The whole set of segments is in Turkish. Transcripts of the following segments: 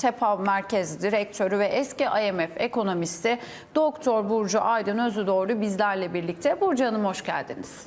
TEPAV Merkez Direktörü ve eski IMF ekonomisti Doktor Burcu Aydın Özüdoğru bizlerle birlikte. Burcu Hanım hoş geldiniz.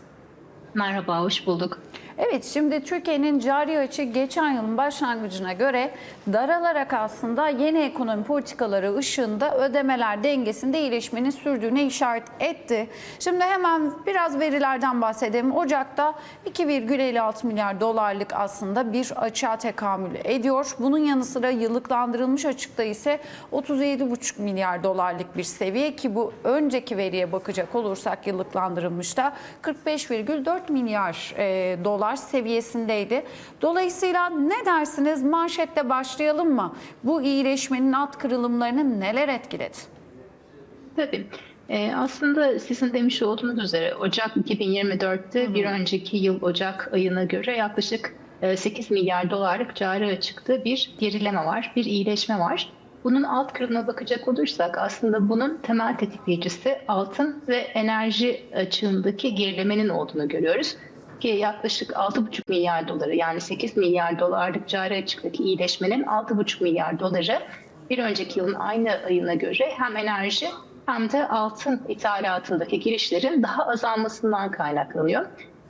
Merhaba, hoş bulduk. Evet şimdi Türkiye'nin cari açı geçen yılın başlangıcına göre daralarak aslında yeni ekonomi politikaları ışığında ödemeler dengesinde iyileşmenin sürdüğüne işaret etti. Şimdi hemen biraz verilerden bahsedelim. Ocak'ta 2,56 milyar dolarlık aslında bir açığa tekamül ediyor. Bunun yanı sıra yıllıklandırılmış açıkta ise 37,5 milyar dolarlık bir seviye ki bu önceki veriye bakacak olursak yıllıklandırılmışta 45,4 milyar e, dolar seviyesindeydi. Dolayısıyla ne dersiniz? Manşette başlayalım mı? Bu iyileşmenin alt kırılımlarını neler etkiledi? Tabii. Ee, aslında sizin demiş olduğunuz üzere Ocak 2024'te bir önceki yıl Ocak ayına göre yaklaşık e, 8 milyar dolarlık cari açıkta bir gerileme var, bir iyileşme var. Bunun alt kırılına bakacak olursak aslında bunun temel tetikleyicisi altın ve enerji açığındaki gerilemenin olduğunu görüyoruz. Ki yaklaşık 6,5 milyar doları yani 8 milyar dolarlık cari açıktaki iyileşmenin 6,5 milyar doları bir önceki yılın aynı ayına göre hem enerji hem de altın ithalatındaki girişlerin daha azalmasından kaynaklanıyor.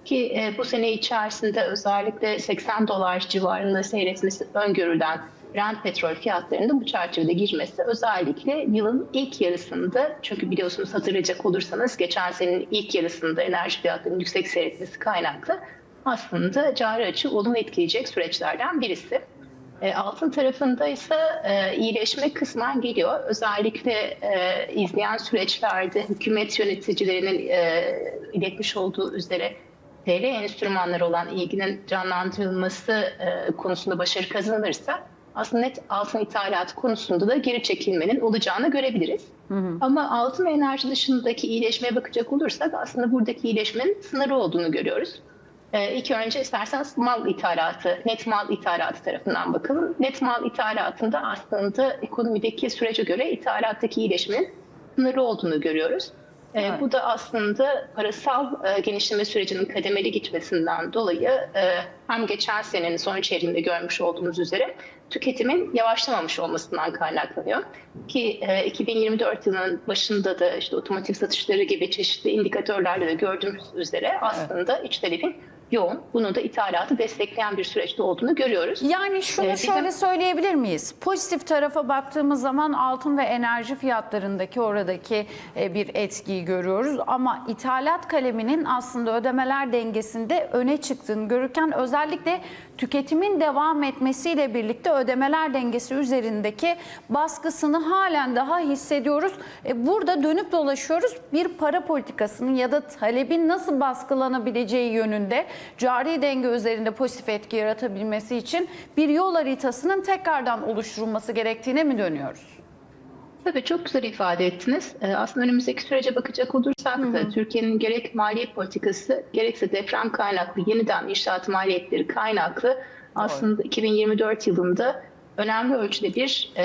Ki e, bu sene içerisinde özellikle 80 dolar civarında seyretmesi öngörülen Brent petrol fiyatlarının bu çerçevede girmesi özellikle yılın ilk yarısında çünkü biliyorsunuz hatırlayacak olursanız geçen senenin ilk yarısında enerji fiyatlarının yüksek seyretmesi kaynaklı aslında cari açı olumlu etkileyecek süreçlerden birisi. E, altın tarafında ise e, iyileşme kısmen geliyor. Özellikle e, izleyen süreçlerde hükümet yöneticilerinin iletmiş olduğu üzere TL enstrümanları olan ilginin canlandırılması konusunda başarı kazanılırsa aslında net altın ithalatı konusunda da geri çekilmenin olacağını görebiliriz. Hı hı. Ama altın enerji dışındaki iyileşmeye bakacak olursak aslında buradaki iyileşmenin sınırı olduğunu görüyoruz. Ee, ilk önce isterseniz mal ithalatı, net mal ithalatı tarafından bakalım. Net mal ithalatında aslında ekonomideki sürece göre ithalattaki iyileşmenin sınırı olduğunu görüyoruz. Ee, evet. Bu da aslında parasal e, genişleme sürecinin kademeli gitmesinden dolayı e, hem geçen senenin son çeyreğinde görmüş olduğumuz üzere tüketimin yavaşlamamış olmasından kaynaklanıyor. Ki e, 2024 yılının başında da işte otomotiv satışları gibi çeşitli indikatörlerle de gördüğümüz üzere aslında evet. iç talebin yoğun. Bunu da ithalatı destekleyen bir süreçte olduğunu görüyoruz. Yani şunu ee, şöyle bizim... söyleyebilir miyiz? Pozitif tarafa baktığımız zaman altın ve enerji fiyatlarındaki oradaki bir etkiyi görüyoruz. Ama ithalat kaleminin aslında ödemeler dengesinde öne çıktığını görürken özellikle tüketimin devam etmesiyle birlikte ödemeler dengesi üzerindeki baskısını halen daha hissediyoruz. Burada dönüp dolaşıyoruz bir para politikasının ya da talebin nasıl baskılanabileceği yönünde cari denge üzerinde pozitif etki yaratabilmesi için bir yol haritasının tekrardan oluşturulması gerektiğine mi dönüyoruz? Tabii çok güzel ifade ettiniz. Aslında önümüzdeki sürece bakacak olursak da Türkiye'nin gerek maliye politikası gerekse deprem kaynaklı yeniden inşaat maliyetleri kaynaklı aslında Doğru. 2024 yılında önemli ölçüde bir e,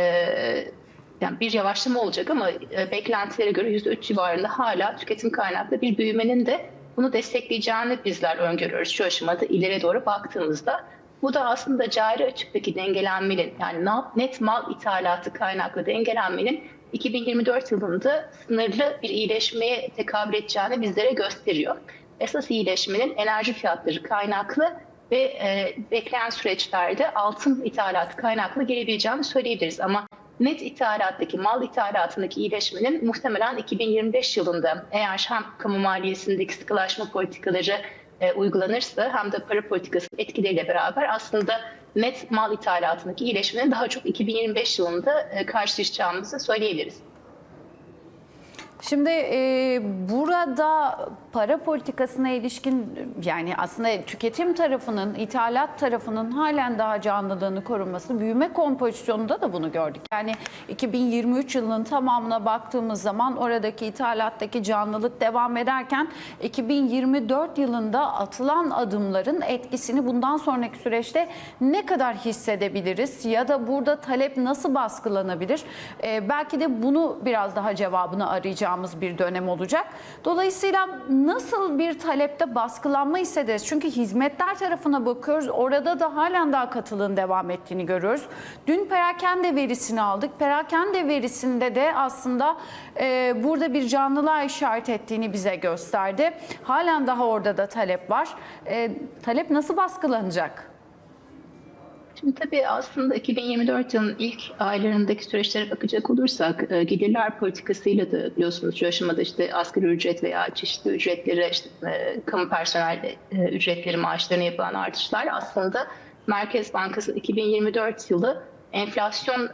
yani bir yavaşlama olacak ama e, beklentilere göre %3 civarında hala tüketim kaynaklı bir büyümenin de bunu destekleyeceğini bizler öngörüyoruz şu aşamada ileri doğru baktığımızda. Bu da aslında cari açıktaki dengelenmenin yani net mal ithalatı kaynaklı dengelenmenin 2024 yılında sınırlı bir iyileşmeye tekabül edeceğini bizlere gösteriyor. Esas iyileşmenin enerji fiyatları kaynaklı ve e, bekleyen süreçlerde altın ithalatı kaynaklı gelebileceğini söyleyebiliriz. Ama net ithalattaki, mal ithalatındaki iyileşmenin muhtemelen 2025 yılında eğer hem kamu maliyesindeki sıkılaşma politikaları e, uygulanırsa hem de para politikası etkileriyle beraber aslında net mal ithalatındaki iyileşmenin daha çok 2025 yılında e, karşılaşacağımızı söyleyebiliriz. Şimdi e, burada para politikasına ilişkin yani aslında tüketim tarafının, ithalat tarafının halen daha canlılığını korunması, büyüme kompozisyonunda da bunu gördük. Yani 2023 yılının tamamına baktığımız zaman oradaki ithalattaki canlılık devam ederken 2024 yılında atılan adımların etkisini bundan sonraki süreçte ne kadar hissedebiliriz ya da burada talep nasıl baskılanabilir? E, belki de bunu biraz daha cevabını arayacağız yaşayacağımız bir dönem olacak. Dolayısıyla nasıl bir talepte baskılanma hissederiz? Çünkü hizmetler tarafına bakıyoruz. Orada da halen daha katılığın devam ettiğini görüyoruz. Dün perakende verisini aldık. Perakende verisinde de aslında e, burada bir canlılığa işaret ettiğini bize gösterdi. Halen daha orada da talep var. E, talep nasıl baskılanacak? Şimdi tabii aslında 2024 yılının ilk aylarındaki süreçlere bakacak olursak e, gelirler politikasıyla da biliyorsunuz şu aşamada işte asgari ücret veya çeşitli ücretlere işte e, kamu personel e, ücretleri maaşlarına yapılan artışlar aslında Merkez Bankası'nın 2024 yılı enflasyon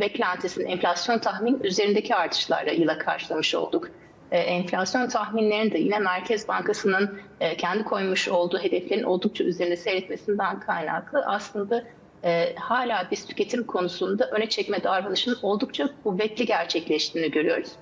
beklentisinin, enflasyon tahmin üzerindeki artışlarla yıla karşılamış olduk. Enflasyon tahminlerinin de yine Merkez Bankası'nın kendi koymuş olduğu hedeflerin oldukça üzerinde seyretmesinden kaynaklı aslında e, hala biz tüketim konusunda öne çekme davranışının oldukça kuvvetli gerçekleştiğini görüyoruz.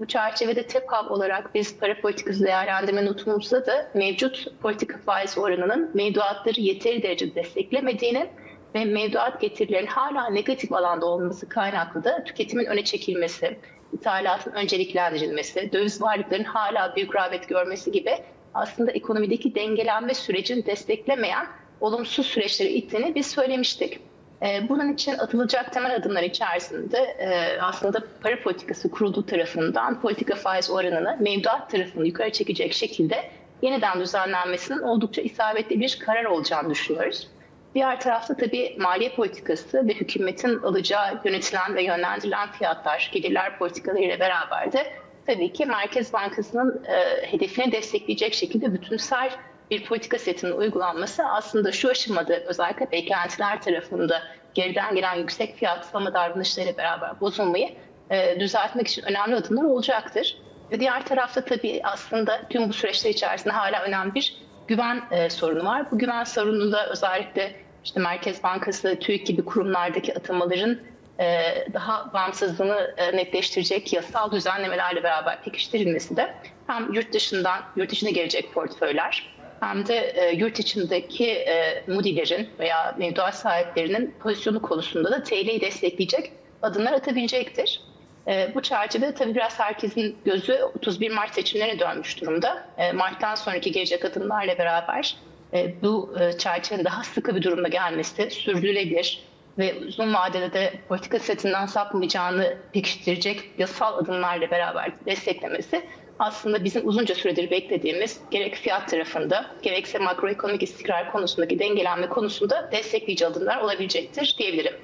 Bu çerçevede TEPAV olarak biz para politikası değerlendirme notumuzda da mevcut politika faiz oranının mevduatları yeteri derecede desteklemediğini ve mevduat getirilerin hala negatif alanda olması kaynaklı da tüketimin öne çekilmesi, ithalatın önceliklendirilmesi, döviz varlıklarının hala büyük rağbet görmesi gibi aslında ekonomideki dengelenme sürecini desteklemeyen olumsuz süreçleri ittiğini biz söylemiştik. Ee, Bunun için atılacak temel adımlar içerisinde e, aslında para politikası kurulu tarafından politika faiz oranını mevduat tarafını yukarı çekecek şekilde yeniden düzenlenmesinin oldukça isabetli bir karar olacağını düşünüyoruz. Diğer tarafta tabii maliye politikası ve hükümetin alacağı yönetilen ve yönlendirilen fiyatlar, gelirler politikalarıyla beraber de tabii ki Merkez Bankası'nın e, hedefini destekleyecek şekilde bütünsel bir politika setinin uygulanması aslında şu aşamada özellikle beklentiler tarafında geriden gelen yüksek fiyatlama davranışlarıyla beraber bozulmayı e, düzeltmek için önemli adımlar olacaktır. Ve diğer tarafta tabii aslında tüm bu süreçler içerisinde hala önemli bir güven e, sorunu var. Bu güven sorununda özellikle işte Merkez Bankası, TÜİK gibi kurumlardaki atamaların e, daha bağımsızlığını e, netleştirecek yasal düzenlemelerle beraber pekiştirilmesi de hem yurt dışından, yurt dışına gelecek portföyler hem de e, yurt içindeki e, mudilerin veya mevduat sahiplerinin pozisyonu konusunda da TL'yi destekleyecek adımlar atabilecektir. E, bu çerçevede tabii biraz herkesin gözü 31 Mart seçimlerine dönmüş durumda. E, Mart'tan sonraki gelecek adımlarla beraber e, bu e, çerçevenin daha sıkı bir durumda gelmesi sürdürülebilir ve uzun vadede de politika setinden sapmayacağını pekiştirecek yasal adımlarla beraber desteklemesi aslında bizim uzunca süredir beklediğimiz gerek fiyat tarafında gerekse makroekonomik istikrar konusundaki dengelenme konusunda destekleyici adımlar olabilecektir diyebilirim.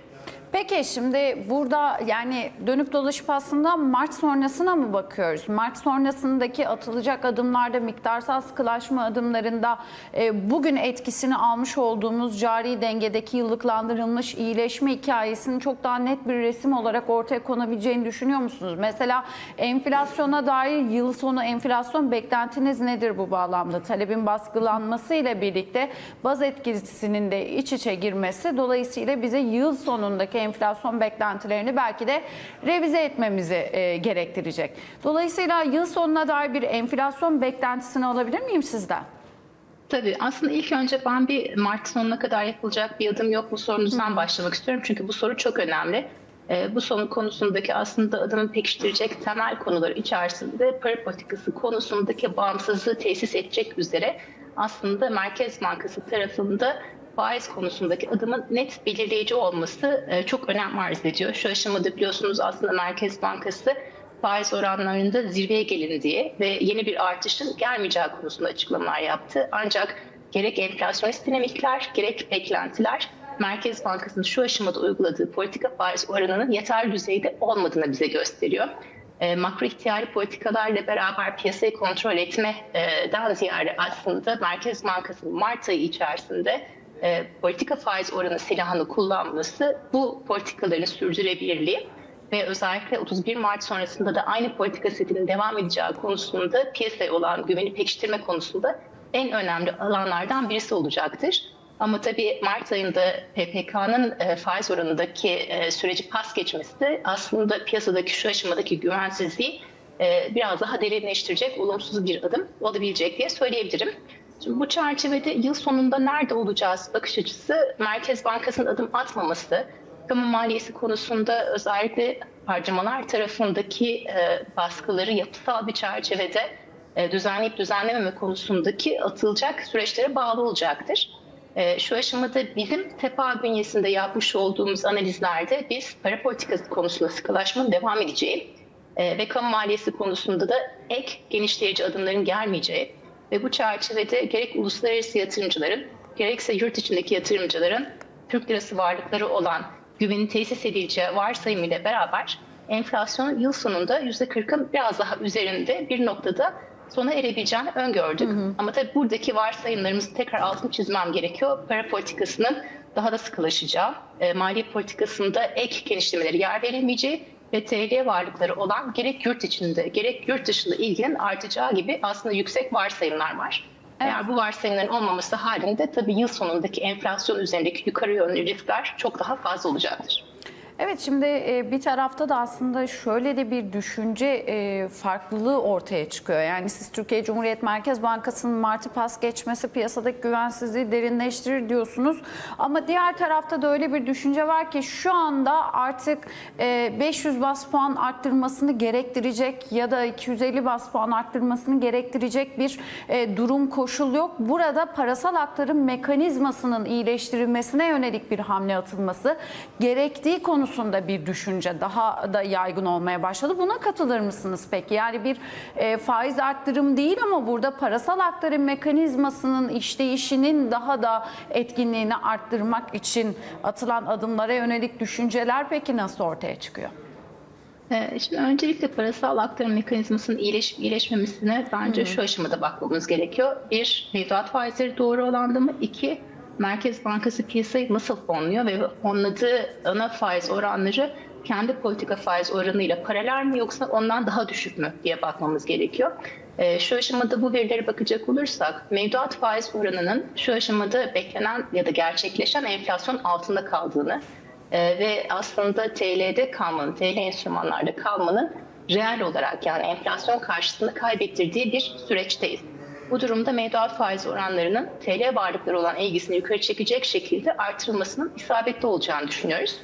Peki şimdi burada yani dönüp dolaşıp aslında Mart sonrasına mı bakıyoruz? Mart sonrasındaki atılacak adımlarda miktarsal sıkılaşma adımlarında e, bugün etkisini almış olduğumuz cari dengedeki yıllıklandırılmış iyileşme hikayesinin çok daha net bir resim olarak ortaya konabileceğini düşünüyor musunuz? Mesela enflasyona dair yıl sonu enflasyon beklentiniz nedir bu bağlamda? Talebin baskılanması ile birlikte baz etkisinin de iç içe girmesi dolayısıyla bize yıl sonundaki enflasyon beklentilerini belki de revize etmemizi e, gerektirecek. Dolayısıyla yıl sonuna dair bir enflasyon beklentisini alabilir miyim sizden? Tabii aslında ilk önce ben bir Mart sonuna kadar yapılacak bir adım yok mu sorunuzdan başlamak istiyorum. Çünkü bu soru çok önemli. Ee, bu sonu konusundaki aslında adımı pekiştirecek temel konular içerisinde para politikası konusundaki bağımsızlığı tesis edecek üzere aslında Merkez Bankası tarafında faiz konusundaki adımın net belirleyici olması e, çok önem arz ediyor. Şu aşamada biliyorsunuz aslında Merkez Bankası faiz oranlarında zirveye gelindiği ve yeni bir artışın gelmeyeceği konusunda açıklamalar yaptı. Ancak gerek enflasyonist dinamikler gerek beklentiler Merkez Bankası'nın şu aşamada uyguladığı politika faiz oranının yeterli düzeyde olmadığını bize gösteriyor. E, makro ihtiyari politikalarla beraber piyasayı kontrol etmeden ziyade aslında Merkez Bankası'nın Mart ayı içerisinde e, politika faiz oranı silahını kullanması bu politikaların sürdürülebilirliği ve özellikle 31 Mart sonrasında da aynı politika setinin devam edeceği konusunda piyasaya olan güveni pekiştirme konusunda en önemli alanlardan birisi olacaktır. Ama tabii Mart ayında PPK'nın e, faiz oranındaki e, süreci pas geçmesi aslında piyasadaki şu aşamadaki güvensizliği e, biraz daha derinleştirecek olumsuz bir adım olabilecek diye söyleyebilirim. Şimdi bu çerçevede yıl sonunda nerede olacağız bakış açısı Merkez Bankası'nın adım atmaması kamu maliyesi konusunda özellikle harcamalar tarafındaki e, baskıları yapısal bir çerçevede e, düzenleyip düzenlememe konusundaki atılacak süreçlere bağlı olacaktır. E, şu aşamada bizim TEPA bünyesinde yapmış olduğumuz analizlerde biz para politikası konusunda sıkılaşmanın devam edeceği e, ve kamu maliyesi konusunda da ek genişleyici adımların gelmeyeceği ve bu çerçevede gerek uluslararası yatırımcıların gerekse yurt içindeki yatırımcıların Türk lirası varlıkları olan güvenin tesis edileceği varsayımıyla beraber enflasyonun yıl sonunda %40'ın biraz daha üzerinde bir noktada sona erebileceğini öngördük. Ama tabii buradaki varsayımlarımızı tekrar altını çizmem gerekiyor. Para politikasının daha da sıkılaşacağı, e, maliye politikasında ek genişlemeleri yer verilmeyeceği ve TL varlıkları olan gerek yurt içinde gerek yurt dışında ilginin artacağı gibi aslında yüksek varsayımlar var. Eğer bu varsayımların olmaması halinde tabii yıl sonundaki enflasyon üzerindeki yukarı yönlü riskler çok daha fazla olacaktır. Evet şimdi e, bir tarafta da aslında şöyle de bir düşünce e, farklılığı ortaya çıkıyor. Yani siz Türkiye Cumhuriyet Merkez Bankası'nın Mart'ı pas geçmesi piyasadaki güvensizliği derinleştirir diyorsunuz. Ama diğer tarafta da öyle bir düşünce var ki şu anda artık e, 500 bas puan arttırmasını gerektirecek ya da 250 bas puan arttırmasını gerektirecek bir e, durum koşul yok. Burada parasal aktarım mekanizmasının iyileştirilmesine yönelik bir hamle atılması gerektiği konusunda bir düşünce daha da yaygın olmaya başladı. Buna katılır mısınız peki? Yani bir e, faiz arttırım değil ama burada parasal aktarım mekanizmasının işleyişinin daha da etkinliğini arttırmak için atılan adımlara yönelik düşünceler peki nasıl ortaya çıkıyor? Ee, Şimdi öncelikle parasal aktarım mekanizmasının iyileşip iyileşmemesine bence şu aşamada bakmamız gerekiyor. Bir, mevduat faizleri doğru oranlı mı? İki, Merkez Bankası piyasayı nasıl fonluyor ve fonladığı ana faiz oranları kendi politika faiz oranıyla paralel mi yoksa ondan daha düşük mü diye bakmamız gerekiyor. Ee, Şu aşamada bu verilere bakacak olursak mevduat faiz oranının şu aşamada beklenen ya da gerçekleşen enflasyon altında kaldığını ee, ve aslında TL'de kalmanın, TL enstrümanlarda kalmanın reel olarak yani enflasyon karşısında kaybettirdiği bir süreçteyiz. Bu durumda mevduat faiz oranlarının TL varlıkları olan ilgisini yukarı çekecek şekilde artırılmasının isabetli olacağını düşünüyoruz.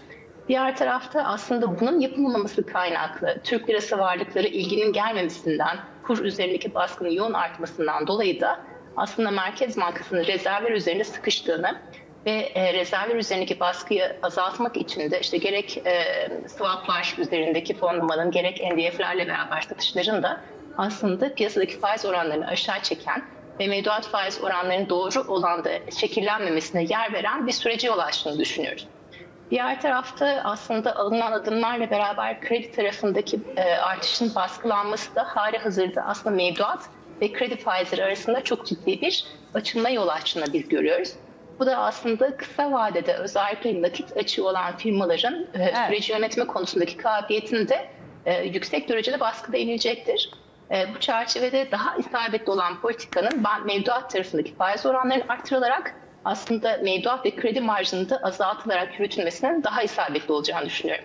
Diğer tarafta aslında bunun yapılmaması kaynaklı Türk lirası varlıkları ilginin gelmemesinden, kur üzerindeki baskının yoğun artmasından dolayı da aslında Merkez Bankası'nın rezervler üzerinde sıkıştığını ve e, rezervler üzerindeki baskıyı azaltmak için de işte gerek e, swaplar üzerindeki fonlamanın gerek NDF'lerle beraber satışların da aslında piyasadaki faiz oranlarını aşağı çeken ve mevduat faiz oranlarının doğru olan da şekillenmemesine yer veren bir sürece yol açtığını düşünüyoruz. Diğer tarafta aslında alınan adımlarla beraber kredi tarafındaki e, artışın baskılanması da hali hazırda aslında mevduat ve kredi faizleri arasında çok ciddi bir açılma yol açtığını biz görüyoruz. Bu da aslında kısa vadede özellikle nakit açığı olan firmaların e, süreci yönetme konusundaki kabiliyetini de e, yüksek derecede baskıda inilecektir. E, bu çerçevede daha isabetli olan politikanın mevduat tarafındaki faiz oranlarının artırılarak aslında mevduat ve kredi marjının da azaltılarak yürütülmesinin daha isabetli olacağını düşünüyorum.